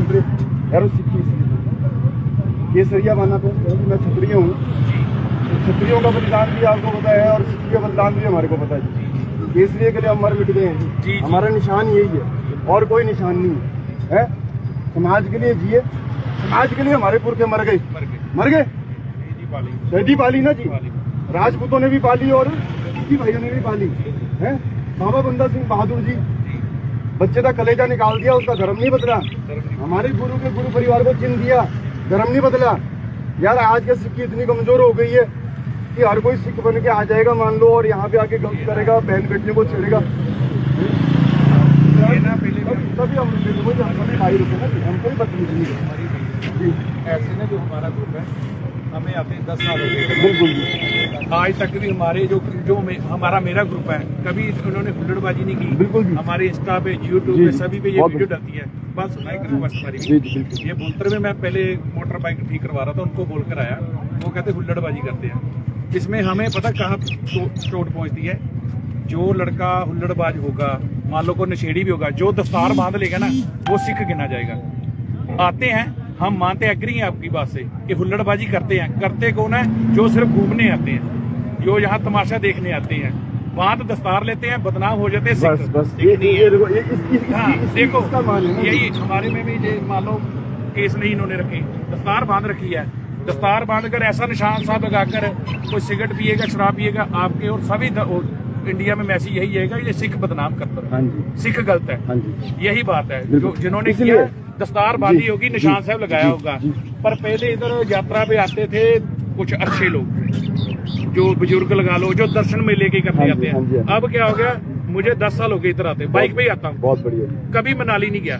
چھتری ایرو سیکھی یہ سریا بانا تو میں چھتری ہوں چھتریوں کا بلدان بھی آپ کو پتا ہے اور سکھی کا بلدان بھی ہمارے کو پتا ہے کیسریے کے لیے ہم مر مٹ گئے ہیں ہمارا نشان یہی ہے اور کوئی نشان نہیں ہے سماج کے لیے جیے سماج کے لیے ہمارے پورکھے مر گئے مر گئے شہدی پالی نا جی راجپوتوں نے بھی پالی اور بھائیوں نے بھی پالی ہے بابا بندہ سنگھ بہادر جی بچے کا کلیجہ نکال دیا اس کا دھرم نہیں بدلا۔ ہمارے گرو کے گرو پریوار کو چن دیا دھرم نہیں بدلا۔ یار آج کے سکھ کی اتنی کمزور ہو گئی ہے کہ ہر کوئی سکھ بن کے آ جائے گا مان لو اور یہاں پہ آ کے غلط کرے گا بہن بیٹنے کو چھیڑے گا۔ ہم کوئی بدلی ایسے نا جو ہمارا گروپ ہے۔ ہمیں آتے دس سال ہو گئے۔ بالکل جی۔ آج تک بھی ہمارے جو جو ہمارا میرا گروپ ہے کبھی انہوں نے ہلڑ بازی نہیں کی۔ بالکل ہمارے انسٹا پہ یوٹیوب پہ سبھی پہ یہ ویڈیو ڈلتی ہے۔ بس ہماری یہ بولتر میں میں پہلے موٹر بائک ٹھیک کروا رہا تھا ان کو بول کر آیا۔ وہ کہتے ہلڑ بازی کرتے ہیں۔ اس میں ہمیں پتہ کہاں چوٹ پہنچتی ہے؟ جو لڑکا ہلڑ باز ہوگا مان لو کو نشیڑی بھی ہوگا جو دستار باندھ لے گا نا وہ سکھ گنا جائے گا۔ آتے ہیں ہم مانتے اگری ہیں آپ کی بات سے کہ ہلڑ بازی کرتے ہیں۔ کرتے کون ہیں؟ جو صرف گھومنے آتے ہیں جو یہاں تماشا دیکھنے آتے ہیں۔ وہاں تو دستار لیتے ہیں بدنام ہو جاتے ہیں دیکھو یہی ہمارے میں بھی یہ مان لو کیس نہیں انہوں نے رکھے۔ دستار باندھ رکھی ہے۔ دستار باندھ کر ایسا نشان صاحب لگا کر کوئی سگریٹ پیے گا شراب پیے گا آپ کے اور سبھی انڈیا میں میسج یہی ہے گا یہ سکھ بدنام کرتا ہے۔ سکھ غلط ہے۔ یہی بات ہے۔ جو جنہوں نے کیا دستار باندھی ہوگی نشان صاحب لگایا ہوگا۔ پر پہلے ادھر یاترا پہ آتے تھے کچھ اچھے لوگ جو بزرگ لگا لو جو درشن میلے کے کرنے آتے ہیں۔ اب کیا ہو گیا؟ مجھے دس سال ہو گئے ادھر آتے بائک پہ ہی آتا ہوں۔ کبھی منالی نہیں گیا۔